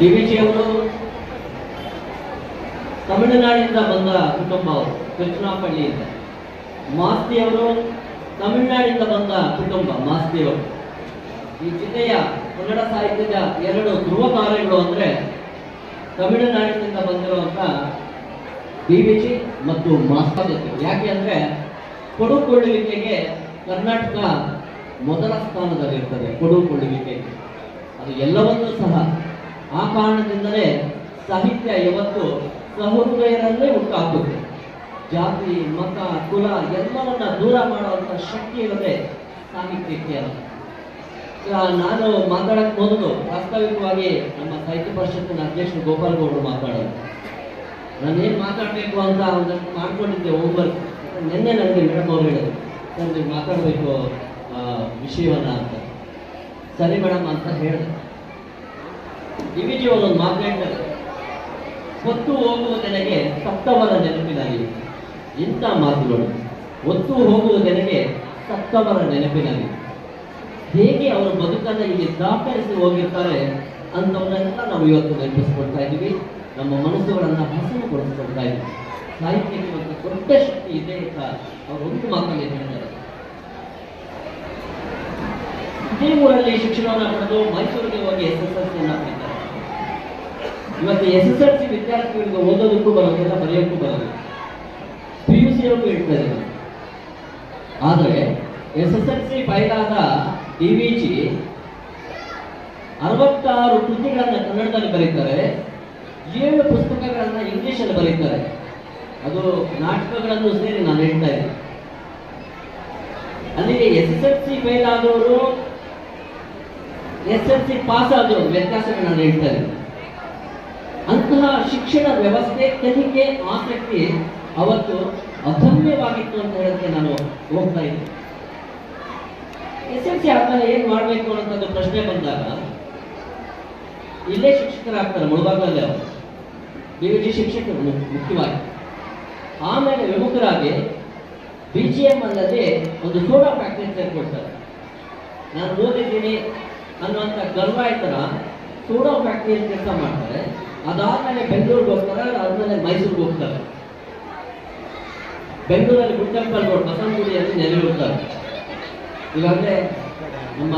D V G ಅವರು ತಮಿಳುನಾಡಿನಿಂದ ಬಂದ ಕುಟುಂಬ ಅವರು ಕೃಷ್ಣಾಪಳ್ಳಿಯಿಂದ ಮಾಸ್ತಿಯವರು ತಮಿಳುನಾಡಿನಿಂದ ಬಂದ ಕುಟುಂಬ, ಮಾಸ್ತಿಯವರು. ಈ ಜಿಲ್ಲೆಯ ಕನ್ನಡ ಸಾಹಿತ್ಯದ ಎರಡು ಧ್ರುವ ಕಾರ್ಯಗಳು ಅಂದರೆ ತಮಿಳುನಾಡಿನಿಂದ ಬಂದಿರುವಂಥ ಡಿ ವಿ ಜಿ ಮತ್ತು ಮಾಸ್ತಿ ಯಾಕೆ ಅಂದರೆ ಕೊಡುಕೊಳ್ಳುವಿಕೆಗೆ ಕರ್ನಾಟಕ ಮೊದಲ ಸ್ಥಾನದಲ್ಲಿರ್ತದೆ ಕೊಡುಕೊಳ್ಳುವಿಕೆಗೆ ಅದು ಎಲ್ಲವನ್ನೂ ಸಹ ಆ ಕಾರಣದಿಂದಲೇ ಸಾಹಿತ್ಯ ಯಾವತ್ತು ಸಹೃದಯರಲ್ಲೇ ಹುಟ್ಟಾಗ್ತದೆ ಜಾತಿ, ಮತ, ಕುಲ ಎಲ್ಲವನ್ನ ದೂರ ಮಾಡುವಂತ ಶಕ್ತಿ ಇರೋದೇ ಸಾಹಿತ್ಯಕ್ಕೆ ನಾನು ಮಾತಾಡಕ್ ಮೊದಲು ವಾಸ್ತವಿಕವಾಗಿ ನಮ್ಮ ಸಾಹಿತ್ಯ ಪರಿಷತ್ತಿನ ಅಧ್ಯಕ್ಷ ಗೋಪಾಲ್ ಗೌಡರು ಮಾತಾಡೋದು. ನಾನೇನು ಮಾತಾಡಬೇಕು ಅಂತ ಒಂದಷ್ಟು ಮಾಡ್ಕೊಂಡಿದ್ದೆ ಹೋಮ್ವರ್ಕ್ ನಿನ್ನೆ ನನಗೆ ಮೇಡಮ್ ಅವ್ರು ಹೇಳಿದ್ರು, ಸರ್, ನೀವು ಮಾತಾಡಬೇಕು ವಿಷಯವನ್ನ ಅಂತ. ಸರಿ ಮೇಡಮ್ ಅಂತ ಹೇಳಿದೆ. ಡಿ ಒಂದೊಂದು ಮಾತು ಹೇಳ್ತಾರೆ. ಹೊತ್ತು ಹೋಗುವುದೆನಗೆ ಸತ್ತವರ ನೆನಪಿನಲ್ಲಿ ಇಂಥ ಮಾತುಗಳು ಹೊತ್ತು ನನಗೆ ಸತ್ತವರ ನೆನಪಿನಲ್ಲಿ ಹೇಗೆ ಅವರು ಬದುಕನ್ನು ಇಲ್ಲಿ ದಾಖಲಿಸಿ ಹೋಗಿರ್ತಾರೆ ಅಂತವನ್ನೆಲ್ಲ ನಾವು ಇವತ್ತು ನೆನಪಿಸ್ಕೊಳ್ತಾ ಇದ್ದೀವಿ. ನಮ್ಮ ಮನಸ್ಸುಗಳನ್ನು ಹಸನುಗೊಳಿಸ್ಕೊಳ್ತಾ ಇದ್ದೀವಿ. ಸಾಹಿತ್ಯಕ್ಕೆ ಒಂದು ದೊಡ್ಡ ಶಕ್ತಿ ಇದೆ ಅಂತ ಅವರು ಒಂದು ಮಾತಲ್ಲಿ ಹೇಳ್ತಾರೆ. ಇದೇ ಊರಲ್ಲಿ ಶಿಕ್ಷಣವನ್ನು ಪಡೆದು ಮೈಸೂರಿಗೆ ಹೋಗಿ ಎಸ್ ಎಸ್ ಎಲ್ ಸಿಯನ್ನು ಇವತ್ತು ಎಸ್ ಎಸ್ ಎಲ್ ಸಿ ವಿದ್ಯಾರ್ಥಿಗಳಿಗೆ ಓದೋದಕ್ಕೂ ಬರೋದಿಲ್ಲ, ಬರೆಯೋಕ್ಕೂ ಬರೋದಿಲ್ಲ. ಪಿ ಯು ಸಿ ಅವ್ರಿಗೂ ಇಡ್ತಾ ಇದ್ದಾರೆ. ಆದರೆ ಎಸ್ ಎಸ್ ಎಲ್ ಸಿ ಫೈಲಾದ ಡಿ ವಿ ಜಿ ಅರವತ್ತಾರು ಕೃತಿಗಳನ್ನು ಕನ್ನಡದಲ್ಲಿ ಬರೀತಾರೆ, ಏಳು ಪುಸ್ತಕಗಳನ್ನು ಇಂಗ್ಲಿಷಲ್ಲಿ ಬರೀತಾರೆ. ಅದು ನಾಟಕಗಳನ್ನು ಸೇರಿ ನಾನು ಹೇಳ್ತಾ ಇದ್ದೀನಿ. ಅಲ್ಲಿಗೆ S S L C fail ಆದವರು ಎಸ್ ಎಲ್ ಸಿ ಪಾಸ್ ಆದವರು ವ್ಯತ್ಯಾಸಗಳನ್ನ ನಾನು ಹೇಳ್ತಾ ಇದ್ದೀನಿ. ಅಂತಹ ಶಿಕ್ಷಣ ವ್ಯವಸ್ಥೆ ಕಲಿಕೆ ಆಸಕ್ತಿ ಅವತ್ತು ಅಸಮ್ಯವಾಗಿತ್ತು ಅಂತ ಹೇಳಕ್ಕೆ ನಾನು ಹೋಗ್ತಾ ಇದ್ದೆ ಎಸ್ ಎಲ್ ಸಿ ಆದ್ಮೇಲೆ ಏನ್ ಮಾಡ್ಬೇಕು ಅನ್ನೋಂಥದ್ದು ಪ್ರಶ್ನೆ ಬಂದಾಗ, ಇಲ್ಲೇ ಶಿಕ್ಷಕರಾಗ್ತಾರೆ ಮುಳುಬಾಗ್ಲಲ್ಲೇ ಅವರು. ಡಿ ವಿ ಶಿಕ್ಷಕರು ಮುಖ್ಯವಾಗಿ. ಆಮೇಲೆ ವಿಮುಖರಾಗಿ ಬಿ ಜಿ ಎಂ ಅಲ್ಲದೆ ಒಂದು ಸೋಡಾ ಫ್ಯಾಕ್ಟ್ರಿ ತೆಗೆದುಕೊಳ್ತಾರೆ ನಾನು ಓದಿದ್ದೀನಿ ಅನ್ನುವಂಥ ಗರ್ವ ಆಯ್ತರ ಸೋಡಾ ಫ್ಯಾಕ್ಟ್ರಿಯಲ್ಲಿ ಕೆಲಸ ಮಾಡ್ತಾರೆ. ಅದಾದ್ಮೇಲೆ ಬೆಂಗಳೂರಿಗೆ ಹೋಗ್ತಾರೆ ಅದಾದ್ಮೇಲೆ ಮೈಸೂರಿಗೆ ಹೋಗ್ತಾರೆ ಬೆಂಗಳೂರಲ್ಲಿ ಗುಡ್ಡಂಪಲ್ ರೋಡ್, ಬಸವನಗುಡಿಯಲ್ಲಿ ನೆಲೆಯೂರ್ತಾರೆ. ಇಲ್ಲಾಂದ್ರೆ ನಮ್ಮ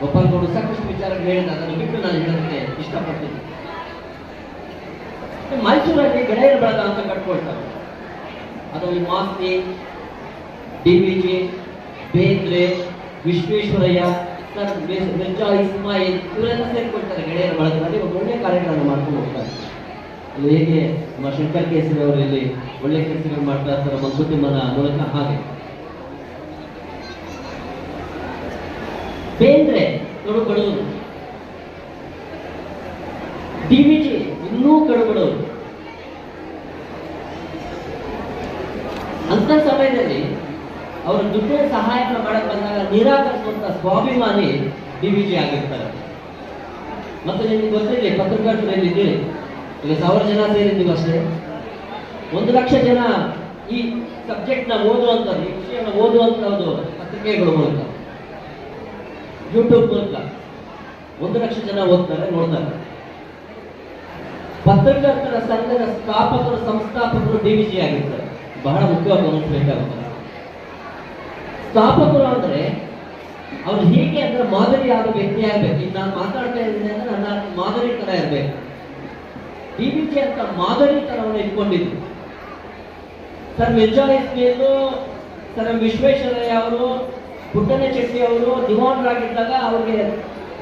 ಗೋಪಾಲ್ಗೌಡ ಸಾಕಷ್ಟು ವಿಚಾರ ಹೇಳಿದ, ಅದನ್ನು ಬಿಟ್ಟು ನಾನು ಹೇಳೋದಕ್ಕೆ ಇಷ್ಟಪಡ್ತೀನಿ. ಮೈಸೂರಲ್ಲಿ ಗೆಳೆಯರ ಬಳಗ ಅಂತ ಕಟ್ಕೊಳ್ತಾರೆ. ಅದರಲ್ಲಿ Masti, D V G, Bendre, Visvesvaraya Mirza Ismail ಇವರೆಲ್ಲ ಸೇರ್ಕೊಳ್ತಾರೆ ಒಳ್ಳೆ ಮಾಡ್ಕೊಂಡು ಹೋಗ್ತಾರೆ. ಹೇಗೆ? ಒಳ್ಳೆ ಕೆಲಸಗಳು ಮಾಡ್ತಾ ಇರ್ತಾರೆ. ಮಂಕುತಿಮ್ಮನ ಮೂಲಕ ಹಾಗೆ. ಬೇಂದ್ರೆ ಕಡುಬಡವರು ಡಿ ವಿ ಜಿ ಇನ್ನೂ ಕಡುಬಡವರು ಅಂತ ಸಮಯದಲ್ಲಿ ಅವರು ದುಡ್ಡಿನ ಸಹಾಯನ ಮಾಡಕ್ ಬಂದಾಗ ನಿರಾಕರಿಸುವಂತ ಸ್ವಾಭಿಮಾನಿ ಡಿ ವಿ ಜಿ ಆಗಿರ್ತಾರೆ. ಮತ್ತೆ ನಿಮ್ಗೆ ಗೊತ್ತಿರಲಿ ಪತ್ರಕರ್ತರಲ್ಲಿದ್ದೀರಿ ಈಗ ಸಾವಿರ ಜನ ಸೇರಿದ್ದೀವಿ ಅಷ್ಟೇ. ಒಂದು ಲಕ್ಷ ಜನ ಈ ಸಬ್ಜೆಕ್ಟ್ನ ಓದುವಂಥದ್ದು ಈ ವಿಷಯನ ಓದುವಂಥದ್ದು ಪತ್ರಿಕೆಗಳ ಮೂಲಕ ಯೂಟ್ಯೂಬ್ ಮೂಲಕ ಒಂದು ಲಕ್ಷ ಜನ ಓದ್ತಾರೆ, ನೋಡ್ತಾರೆ. ಪತ್ರಕರ್ತರ ಸಂಘದ ಸ್ಥಾಪಕರು, ಸಂಸ್ಥಾಪಕರು ಡಿ ವಿ ಜಿ ಆಗಿರ್ತಾರೆ. ಬಹಳ ಮುಖ್ಯವಾಗಿ ಗಮನಿಸಬೇಕಾಗುತ್ತೆ ಸ್ಥಾಪಕರು ಅಂದ್ರೆ ಅವ್ರು ಹೀಗೆ ಅಂದ್ರೆ ಮಾದರಿಯಾದ ವ್ಯಕ್ತಿ ಆಗ್ಬೇಕು? ಈಗ ನಾನು ಮಾತಾಡ್ತಾ ಇದ್ದೀನಿ ಅಂದ್ರೆ ನನ್ನ ಮಾದರಿ ತರ ಇರ್ಬೇಕು. ಡಿ ರೀತಿ ಅಂತ ಮಾದರಿ ತರವನ್ನು ಇಟ್ಕೊಂಡಿದ್ರು. ಸರ್ ಮಿರ್ಜಾಯಿಸ್ಮಿಯನ್ನು ಸರ್ ವಿಶ್ವೇಶ್ವರಯ್ಯ ಅವರು, ಪುಟ್ಟನ ಚೆಟ್ಟಿ ಅವರು ದಿವಾನರಾಗಿದ್ದಾಗ ಅವ್ರಿಗೆ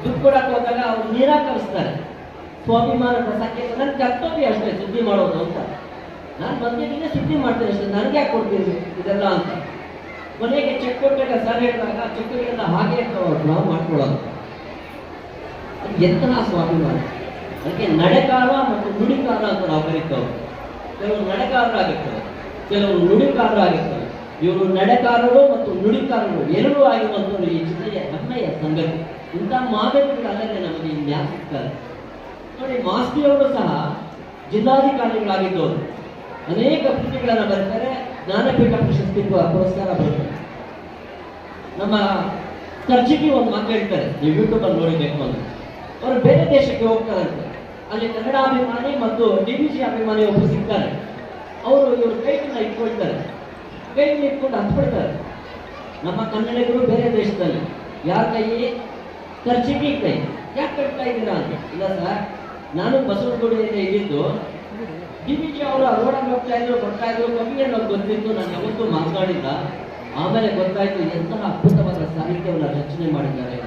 ದುಡ್ಡು ಕೊಡಕ್ಕೆ ಹೋದಾಗ ಅವ್ರು ನಿರಾಕರಿಸ್ತಾರೆ ಸ್ವಾಭಿಮಾನ ಪ್ರಸಕ್ಕೆ ನನ್ನ ಕರ್ತವ್ಯ ಅಷ್ಟೇ, ಸುದ್ದಿ ಮಾಡೋದು ಅಂತ. ನಾನು ಬಂದಿದ್ದೀನಿ, ಸುದ್ದಿ ಮಾಡ್ತೇನೆ ಅಷ್ಟೇ ನನಗೆ ಯಾಕೆ ಕೊಡ್ತೀನಿ ಇದೆಲ್ಲ ಅಂತ. ಕೊನೆಗೆ ಚೆಕ್ ಕೊಟ್ಟಾಗ ಸರ್ ಹೇಳಿದಾಗ ಚೆಕ್ಗಳನ್ನ ಹಾಗೆ ನಾವು ಮಾಡ್ಕೊಳ್ಳೋದು. ಅದು ಸ್ವಾಮಿಗಳು ಸ್ವಾಭಿಮಾನ. ಅದಕ್ಕೆ ನಡೆಕಾರ ಮತ್ತು ನುಡಿಕಾರ ಅಂತ ನಾವು ಕರೀತೇವೆ ಕೆಲವರು ನಡೆಕಾರರಾಗಿರ್ತಾರೆ ಕೆಲವರು ನುಡಿಕಾರರಾಗಿರ್ತಾರೆ ಇವರು ನಡೆಕಾರರು ಮತ್ತು ನುಡಿಕಾರರು ಎರಡೂ ಆಗಿರುವಂತ ಈ ಜಿಲ್ಲೆಯ ಹೆಮ್ಮೆಯ ಸಂಗತಿ ಇಂಥ ಮಾದರಿಗಳಲ್ಲದೆ ನಮಗೆ ನ್ಯಾಯ ಸಿಗ್ತಾರೆ? ನೋಡಿ ಮಾಸ್ತಿಯವರು ಸಹ ಜಿಲ್ಲಾಧಿಕಾರಿಗಳಾಗಿದ್ದವರು. ಅನೇಕ ಕೃತಿಗಳನ್ನು ಬರೀತಾರೆ. ಜ್ಞಾನಪೀಠ ಪ್ರಶಸ್ತಿ ಪುರಸ್ಕಾರ ಬರುತ್ತದೆ ನಮ್ಮ ಖರ್ಚಿಗೆ ಒಂದು ಮಾತು ಹೇಳ್ತಾರೆ, ನೀವು ಯೂಟ್ಯೂಬಲ್ಲಿ ನೋಡಿಬೇಕು ಅಂತ ಅವರು ಬೇರೆ ದೇಶಕ್ಕೆ ಹೋಗ್ತಾರಂತೆ ಅಲ್ಲಿ ಕನ್ನಡಾಭಿಮಾನಿ ಮತ್ತು ಡಿ ಬಿ ಸಿ ಅಭಿಮಾನಿ ಒಬ್ಬರು ಸಿಗ್ತಾರೆ. ಅವರು ಇವರು ಕೈಗಳನ್ನ ಇಟ್ಕೊಳ್ತಾರೆ. ಕೈಗಳನ್ನ ಇಟ್ಕೊಂಡು ಹತ್ಕೊಳ್ತಾರೆ ನಮ್ಮ ಕನ್ನಡಿಗರು ಬೇರೆ ದೇಶದಲ್ಲಿ, ಯಾರ ಕೈ? ಖರ್ಚಿಗೆ ಕೈ. ಯಾಕೆ ಕಟ್ತಾ ಇದ್ದೀರಾ ಅಂತ? ಇಲ್ಲ ಸರ್, ನಾನು ಬಸವನಗುಡಿಯಲ್ಲಿ ಇದ್ದಿದ್ದು ಡಿವಿಜಿ ಅವರು ರೋಡಲ್ಲಿ ಹೋಗ್ತಾ ಇದ್ರು, ಬರ್ತಾ ಇದ್ರು ಕಮ್ಮಿ ಅನ್ನೋದು ಗೊತ್ತಿತ್ತು, ನಾನು ಯಾವತ್ತೂ ಮಾತನಾಡಿಲ್ಲ ಆಮೇಲೆ ಗೊತ್ತಾಯ್ತು ಎಂತಹ ಅದ್ಭುತವಾದ ಸಾಹಿತ್ಯವನ್ನು ರಚನೆ ಮಾಡಿದ್ದಾರೆ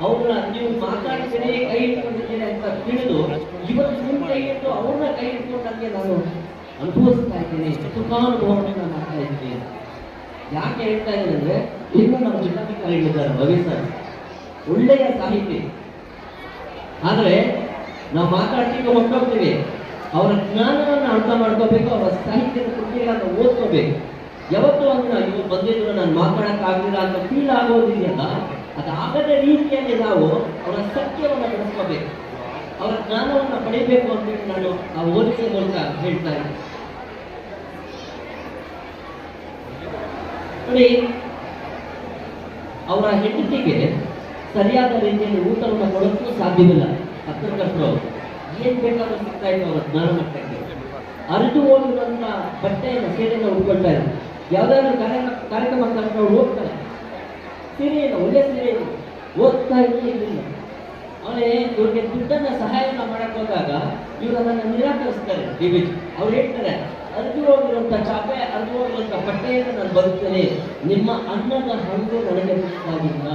ಅವ್ರನ್ನ ನೀವು ಮಾತಾಡ್ತೀನಿ ಕೈ ಇಟ್ಕೊಂಡಿದ್ದೀನಿ ಅಂತ ತಿಳಿದು ಇವತ್ತು ನಿಮ್ಮ ಕೈ ಇಟ್ಟು ಅವ್ರನ್ನ ಕೈ ಇಟ್ಕೊಂಡಂಗೆ ನಾನು ಅನುಭವಿಸ್ತಾ ಇದ್ದೀನಿ ಸುಖಾನುಭವವನ್ನು ನಾನು ಮಾಡ್ತಾ ಇದ್ದೀನಿ ಯಾಕೆ ಹೇಳ್ತಾ ಇದ್ದೀನಿ ಅಂದ್ರೆ, ಇನ್ನು ನಮ್ಮ ಜಿಲ್ಲಾಧಿಕಾರಿಗಳಿದ್ದಾರೆ ರವಿ ಸರ್, ಒಳ್ಳೆಯ ಸಾಹಿತಿ ಆದರೆ ನಾವು ಮಾತಾಡ್ತೀವಿ ಹೊಟ್ಟೋಗ್ತೀವಿ ಅವರ ಜ್ಞಾನವನ್ನು ಅರ್ಥ ಮಾಡ್ಕೋಬೇಕು, ಅವರ ಸಾಹಿತ್ಯದ ಕೃತಿಗಳನ್ನು ಓದ್ಕೋಬೇಕು. ಯಾವತ್ತೂ ಅಂದ್ರೆ ಇವತ್ತು ಬಂದಿದ್ರು ನಾನು ಮಾತಾಡಕ್ಕಾಗಲಿಲ್ಲ ಅಂತ ಫೀಲ್ ಆಗೋದಿದೆಯಲ್ಲ ಅದಾಗದ ರೀತಿಯಲ್ಲಿ ನಾವು ಅವರ ಸತ್ಯವನ್ನು ಬೆಳೆಸ್ಕೋಬೇಕು ಅವರ ಜ್ಞಾನವನ್ನು ಪಡೆಯಬೇಕು ಅಂತೇಳಿ ನಾನು ಆ ಓದಿಕೆ ಮೂಲಕ ಹೇಳ್ತಾ ಇದ್ದೀನಿ. ಅವರ ಹೆಂಡತಿಗೆ ಸರಿಯಾದ ರೀತಿಯಲ್ಲಿ ಊಟವನ್ನು ಕೊಡೋಕ್ಕೂ ಸಾಧ್ಯವಿಲ್ಲ. ಪತ್ರಕರ್ತರು ಅವರು. ಏನ್ ಬೇಕಾದ್ರೂ ಸಿಗ್ತಾ ಇತ್ತು ಅವರ ಜ್ಞಾನ ಮಟ್ಟಕ್ಕೆ ಅರಿದು ಹೋಗಿರುವಂತ ಬಟ್ಟೆಯನ್ನು ಸೇರಿಂದ ಉಟ್ಕೊಳ್ತಾ ಇದ್ರು. ಯಾವ್ದಾದ್ರು ಕಾರ್ಯ ಕಾರ್ಯಕ್ರಮ ಕರ್ಕೊಂಡು ಹೋಗ್ತಾರೆ ಇಲ್ಲ ಒಳ್ಳೆ ಸಿರಿ ಓದ್ತಾ ಇರಲಿ ಇರಲಿಲ್ಲ. ಅವನೇ ಇವ್ರಿಗೆ ದುಡ್ಡನ್ನು ಸಹಾಯವನ್ನು ಮಾಡಕ್ ಹೋದಾಗ ಇವರು ಅದನ್ನು ನಿರಾಕರಿಸ್ತಾರೆ ಡಿವಿಜಿ ಅವ್ರು ಹೇಳ್ತಾರೆ ಅರ್ದು ಹೋಗಿರುವಂತ ಚಾಪೆ ಅರ್ದು ಹೋಗಿರುವಂತ ಬಟ್ಟೆಯನ್ನು ನಾನು ಬದುಕ್ತೇನೆ ನಿಮ್ಮ ಅನ್ನದ ಹಂಗು ನನಗೆ ಬೇಕಾಗಿಲ್ಲ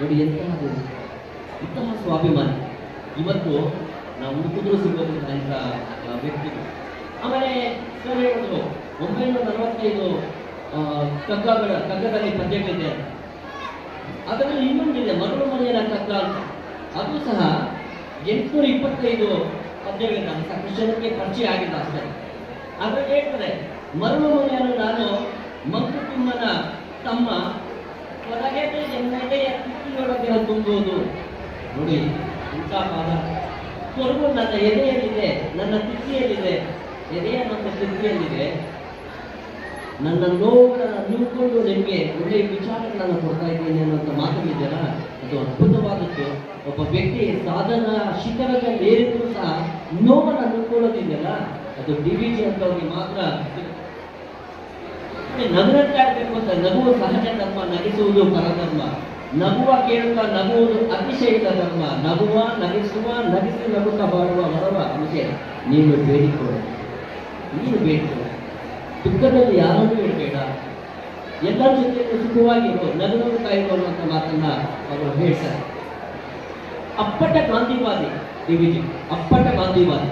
ನೋಡಿ ಎಂತಹ. ಇಂತಹ ಸ್ವಾಭಿಮಾನಿ. ಇವತ್ತು ನಾವು ಹುಡುಕಿದ್ರು ಸಿಗೋದಿಲ್ಲ ಅಂತ ವ್ಯಕ್ತಿ ವ್ಯಕ್ತಿಗಳು. ಆಮೇಲೆ ಸರ್ ಹೇಳಿದ್ರು, ಒಂಬೈನೂರ ನಲವತ್ತೈದು ಕಗ್ಗಗಳ, ಕಗ್ಗದಲ್ಲಿ ಪದ್ಯಗಳಿದೆ. ಅದರಲ್ಲಿ ಇನ್ನೊಂದಿದೆ ಮರಳು ಮನೆಯ ಕಗ್ಗ ಅಂತ. ಅದು ಸಹ ಎಂಟುನೂರ ಇಪ್ಪತ್ತೈದು ಪದ್ಯಗಳಿಂದ ಸಾಕಷ್ಟು ಜನಕ್ಕೆ ಪರಿಚಯ ಆಗಿಲ್ಲ ಅಷ್ಟೇ. ಅದರಲ್ಲಿ ಹೇಳ್ತಾರೆ, ಮರಳು ಮನೆಯನ್ನು ನಾನು ಮಂಕುತಿಮ್ಮನ ತಮ್ಮ ಹೊರಗೆದೆ ಎನ್ನೆಡೆಯ ತಿಕ್ಕಿಯೊಳಗೆ ತುಂಬುವುದು. ನೋಡಿ ಇಂಥ ಪಾದ. ಕೊರಗು ನನ್ನ ಎದೆಯಲ್ಲಿದೆ, ನನ್ನ ತಿಥಿಯಲ್ಲಿದೆ. ಎದೆಯ ನನ್ನ ತಿಕ್ಕಿಯಲ್ಲಿದೆ ನನ್ನ ನೋವುಗಳನ್ನು ನಿಂತ್ಕೊಂಡು ನಿಮಗೆ ಒಳ್ಳೆಯ ವಿಚಾರಗಳನ್ನು ಕೊಡ್ತಾ ಇದ್ದೀನಿ ಅನ್ನೋಂಥ ಇದೆಯಲ್ಲ ಅದು ಅದ್ಭುತವಾದದ್ದು. ಒಬ್ಬ ವ್ಯಕ್ತಿ ಸಾಧನ ಶಿಖರದಲ್ಲಿ ಏರಿದ್ರು ಸಹ ನೋವನ್ನು ಅನ್ಕೊಳ್ಳೋದಿದೆಯಲ್ಲ ಅದು ಡಿ ವಿ ಜಿ ಅಂತವ್ರಿಗೆ ಮಾತ್ರ ನಗರಂತೆ ಆಗಬೇಕು ಅಂತ, ನಗುವ ಸಹಜ ಧರ್ಮ, ನಗಿಸುವುದು ಪರಧರ್ಮ. ನಗುವ ಕೇಳುತ್ತಾ ನಗುವುದು ಅತಿಶಯದ ಧರ್ಮ. ನಗುವ, ನಗಿಸುವ, ನಗಿಸಿ ನಗುತ್ತಾ ಬಾಳುವ ವರವ ನಮಗೆ, ನೀನು ಬೇಡಿಕೊಳ್ಳ ನೀನು ಬೇಡಿಕೊಳ್ಳು ದುಃಖದಲ್ಲಿ ಯಾರನ್ನೂ ಇಡಬೇಡ. ಎಲ್ಲರ ಜೊತೆ ಸುಖವಾಗಿ ನಗು ಕಾಯ್ಕೊಳ್ಳುವಂಥ ಮಾತನ್ನ ಅವರು ಹೇಳ್ತಾರೆ. ಅಪ್ಪಟ ಗಾಂಧಿವಾದಿ ಡಿವಿಜಿ. ಅಪ್ಪಟ ಗಾಂಧಿವಾದಿ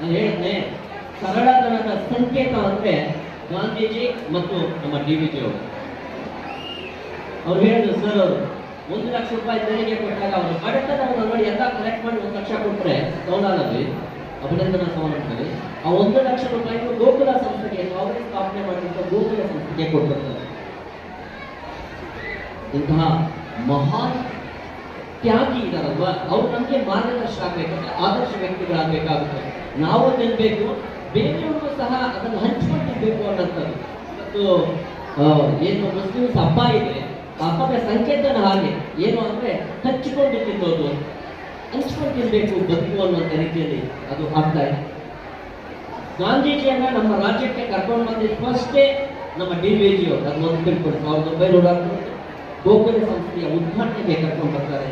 ನಾನು ಹೇಳಿದ್ನೆ ಸರಳತನದ ಸಂಕೇತ ಅಂದ್ರೆ ಗಾಂಧೀಜಿ ಮತ್ತು ನಮ್ಮ ಡಿ ಅವರು. ಅವ್ರು ಹೇಳಿದ್ರು, ಸರ್, ಅವರು ಒಂದು ಲಕ್ಷ ರೂಪಾಯಿ ತೆರಿಗೆ ಕೊಟ್ಟಾಗ ಅವರು ಅಡೆತನವನ್ನು ನೋಡಿ ಎಲ್ಲ ಕಲೆಕ್ಟ್ ಮಾಡಿ ಒಂದು ಲಕ್ಷ ಕೊಟ್ಟರೆ ಕೌಲಾಲಲ್ಲಿ ಅಭಿನಂದನಾ ಸಮಾರಂಭದಲ್ಲಿ ಆ ಒಂದು ಲಕ್ಷ ರೂಪಾಯಿ ಗೋಕುಲ ಸಂಸ್ಥೆಗೆ ಅವರೇ ಸ್ಥಾಪನೆ ಮಾಡಿದಂಥ ಗೋಕುಲ ಸಂಸ್ಥೆಗೆ ಕೊಟ್ಟಿರ್ತಾರೆ ಇಂತಹ ಮಹಾನ್ ತ್ಯಾಗಿ ಇದಾರಲ್ವ? ಅವ್ರು ನಮಗೆ ಮಾರ್ಗದರ್ಶನ ಆಗ್ಬೇಕಂದ್ರೆ, ಆದರ್ಶ ವ್ಯಕ್ತಿಗಳಾಗಬೇಕಾಗುತ್ತೆ. ನಾವು ತಿನ್ಬೇಕು ಬೇರೆಯವ್ರಿಗೂ ಸಹ ಅದನ್ನು ಹಂಚ್ಕೊಂಡು ತಿನ್ಬೇಕು ಅನ್ನೋಂಥದ್ದು. ಮತ್ತು ಏನು ಮುಸ್ಲಿಮ್ಸ್ ಹಬ್ಬ ಇದೆ ಹಬ್ಬದ ಸಂಕೇತನ ಹಾಗೆ, ಏನು ಅಂದ್ರೆ ಹಂಚಿಕೊಂಡು ತಿನ್ನೋದು ಹಂಚ್ಕೊಂಡು ತಿನ್ಬೇಕು ಬದುಕು ಅನ್ನೋ ರೀತಿಯಲ್ಲಿ ಅದು ಆಗ್ತಾ ಇದೆ. ಗಾಂಧೀಜಿಯನ್ನ ನಮ್ಮ ರಾಜ್ಯಕ್ಕೆ ಕರ್ಕೊಂಡು ಬಂದಿದ್ದ ಫಸ್ಟೇ ನಮ್ಮ ಡಿ ವಿ ಜಿ ಅವರು, ಅದು ಒಂದು ತಿಳ್ಕೊಂಡು ಸಾವಿರದ ಒಂಬೈನೂರ ಗೋಕುಲ ಸಂಸ್ಥೆಯ ಉದ್ಘಾಟನೆಗೆ ಕರ್ಕೊಂಡು ಬರ್ತಾರೆ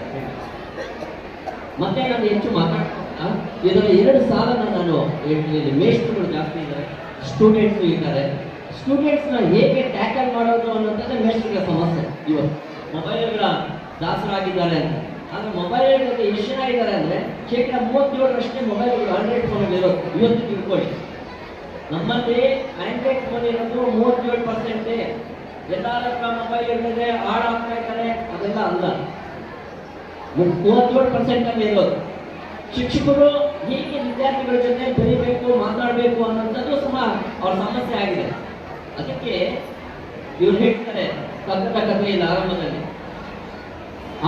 ಮತ್ತೆ ನಾನು ಹೆಚ್ಚು ಮಾತಾಡ್ತಾ ಇದರ ಎರಡು ಸಾಲ ನಾನು ಹೇಳ್ತೀನಿ, ಮೇಷ್ಟ್ರುಗಳು ಜಾಸ್ತಿ ಇದ್ದಾರೆ ಸ್ಟೂಡೆಂಟ್ಸ್ ಇದ್ದಾರೆ. ಸ್ಟೂಡೆಂಟ್ಸ್ನ ಹೇಗೆ ಟ್ಯಾಕಲ್ ಮಾಡೋದು ಅನ್ನೋದೇ ಮೇಷ್ಟ್ರುಗಳ ಸಮಸ್ಯೆ ಇವತ್ತು. ಮೊಬೈಲ್ಗಳ ದಾಸರಾಗಿದ್ದಾರೆ ಅಂತ. ಆದರೆ ಮೊಬೈಲ್ ಬಗ್ಗೆ ಎಷ್ಟು ಜನ ಇದ್ದಾರೆ ಅಂದರೆ ಶೇಕಡ ಮೂವತ್ತೇಳರಷ್ಟೇ ಮೊಬೈಲ್ಗಳು ಆಂಡ್ರಾಯ್ಡ್ ಫೋನ್ ಇರೋದು. ಇವತ್ತು ತಿಳ್ಕೊಳ್ಳಿ. ನಮ್ಮಲ್ಲಿ ಆಂಡ್ರಾಯ್ಡ್ ಫೋನ್ ಇರೋದು ಮೂವತ್ತೇಳು ಪರ್ಸೆಂಟೇ ಎಲ್ಲರ ಮೊಬೈಲ್ ಇರ್ತದೆ ಹಾಳಾಗ್ತಾ ಇದ್ದಾರೆ. ಅದೆಲ್ಲ ಅಲ್ಲ. ಮೂವತ್ತೇಳು ಪರ್ಸೆಂಟ್ ಅಲ್ಲಿ ಇರೋದು. ಶಿಕ್ಷಕರು ಹೀಗೆ ವಿದ್ಯಾರ್ಥಿಗಳ ಜೊತೆ ಬೆರಿಬೇಕು, ಮಾತಾಡಬೇಕು ಅನ್ನೋಂಥದ್ದು ಸಹ ಅವ್ರ ಸಮಸ್ಯೆ ಆಗಿದೆ. ಅದಕ್ಕೆ ಇವ್ರು ಹೇಳ್ತಾರೆ ಕಥೆಯಲ್ಲಿ ಆರಂಭದಲ್ಲಿ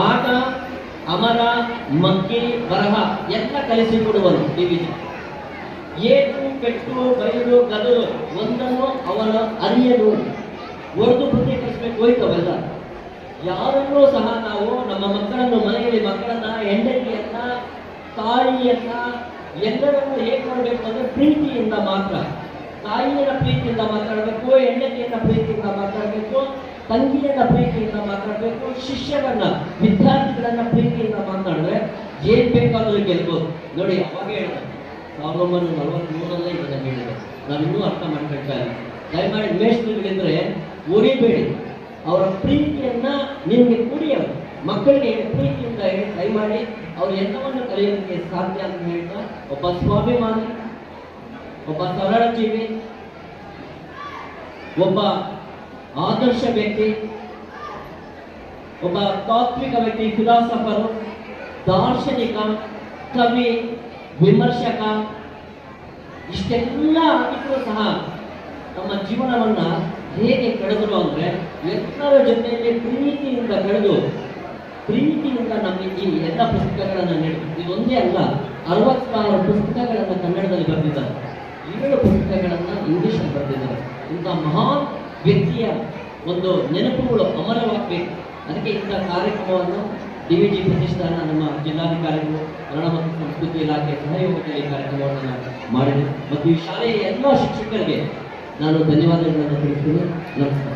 ಆಟ ಅಮರ ಮಕ್ಕಿ ಬರಹ ಎಲ್ಲ ಕಲಿಸಿಕೊಡುವನು ಡಿವಿಜಿ ಏಟು ಪೆಟ್ಟು ಬೈಲು ಕದು ಒಂದನ್ನು ಅವನ ಅರಿಯಲು ಒಡೆದು ಬುದ್ಧಿ ಹೋಯ್ತು ಅವೆಲ್ಲ ಯಾರನ್ನೂ ಸಹ ನಾವು ನಮ್ಮ ಮಕ್ಕಳನ್ನು, ಮನೆಯಲ್ಲಿ ಮಕ್ಕಳನ್ನ, ಹೆಂಡತಿಯನ್ನ, ತಾಯಿಯನ್ನ ಎಲ್ಲರನ್ನು ಹೇಗೆ ಮಾಡಬೇಕು ಅಂದ್ರೆ ಪ್ರೀತಿಯಿಂದ ಮಾತ್ರ. ತಾಯಿಯರ ಪ್ರೀತಿಯಿಂದ ಮಾತಾಡಬೇಕು ಹೆಂಡತಿಯನ್ನ ಪ್ರೀತಿಯಿಂದ ಮಾತಾಡಬೇಕು. ತಂಗಿಯನ್ನ ಪ್ರೀತಿಯಿಂದ ಮಾತಾಡಬೇಕು ಶಿಷ್ಯರನ್ನ ವಿದ್ಯಾರ್ಥಿಗಳನ್ನ ಪ್ರೀತಿಯಿಂದ ಮಾತಾಡಿದ್ರೆ ಏನ್ ಬೇಕಾದ್ರೂ ಗೆಲ್ಬೋದು ನೋಡಿ, ಅವಾಗ ಹೇಳಿದೆ, ಸಾವಿರದ ಒಂಬೈನೂರ ನಲವತ್ಮೂರಲ್ಲೇ ಇದನ್ನ ಹೇಳಿದೆ ನಾವಿನ್ನೂ ಅರ್ಥ ಮಾಡ್ಕೊಳ್ತಾ ಇಲ್ಲ. ದಯಮಾಡಿ ಮೇಷ್ಟ್ರುಗಳಿದ್ರೆ ಉರಿಬೇಡಿ. ಅವರ ಪ್ರೀತಿಯನ್ನ ನಿಮಗೆ ಕುಡಿಯೋದು. ಮಕ್ಕಳಿಗೆ ಪ್ರೀತಿಯಿಂದ ಹೇಳಿ, ದಯಮಾಡಿ ಅವ್ರು ಎಲ್ಲವನ್ನು ಕಲಿಯೋದಕ್ಕೆ ಸಾಧ್ಯ ಅಂತ ಹೇಳ್ತಾ, ಒಬ್ಬ ಸ್ವಾಭಿಮಾನಿ, ಒಬ್ಬ ಸರಳ ಜೀವಿ, ಒಬ್ಬ ಆದರ್ಶ ವ್ಯಕ್ತಿ, ಒಬ್ಬ ತಾತ್ವಿಕ ವ್ಯಕ್ತಿ, ಫಿಲಾಸಫರು, ದಾರ್ಶನಿಕ, ಕವಿ, ವಿಮರ್ಶಕ, ಇಷ್ಟೆಲ್ಲ ಆಗಿದ್ರು ಸಹ ತಮ್ಮ ಜೀವನವನ್ನ ಹೇಗೆ ಕಳೆದರು ಅಂದ್ರೆ ಎಲ್ಲರ ಜೊತೆಯಲ್ಲಿ ಪ್ರೀತಿಯಿಂದ ಕಳೆದು, ಪ್ರೀತಿಯಿಂದ ನಮಗೆ ಈ ಎಲ್ಲ ಪುಸ್ತಕಗಳನ್ನು ನೀಡಿದ್ರು. ಇದೊಂದೇ ಅಲ್ಲ, ಅರವತ್ತಾರು ಪುಸ್ತಕಗಳನ್ನು ಕನ್ನಡದಲ್ಲಿ ಬರೆದಿದ್ದಾರೆ. ಏಳು ಪುಸ್ತಕಗಳನ್ನು ಇಂಗ್ಲಿಷಲ್ಲಿ ಬರೆದಿದ್ದಾರೆ. ಇಂಥ ಮಹಾನ್ ವ್ಯಕ್ತಿಯ ಒಂದು ನೆನಪುಗಳು ಅಮರವಾಗಬೇಕು. ಅದಕ್ಕೆ ಇಂಥ ಕಾರ್ಯಕ್ರಮವನ್ನು ಡಿ ವಿ ಜಿ ಪ್ರತಿಷ್ಠಾನ, ನಮ್ಮ ಜಿಲ್ಲಾಧಿಕಾರಿಗಳು ಕನ್ನಡ ಮತ್ತು ಸಂಸ್ಕೃತಿ ಇಲಾಖೆ ಸಹಯೋಗದಲ್ಲಿ ಕಾರ್ಯಕ್ರಮವನ್ನು ನಾನು ಮಾಡಿದೆ. ಮತ್ತು ಈ ಶಾಲೆಯ ಎಲ್ಲ ಶಿಕ್ಷಕರಿಗೆ ನಾನು ಧನ್ಯವಾದಗಳನ್ನು ತಿಳಿಸ್ತೀನಿ. ನಮಸ್ಕಾರ.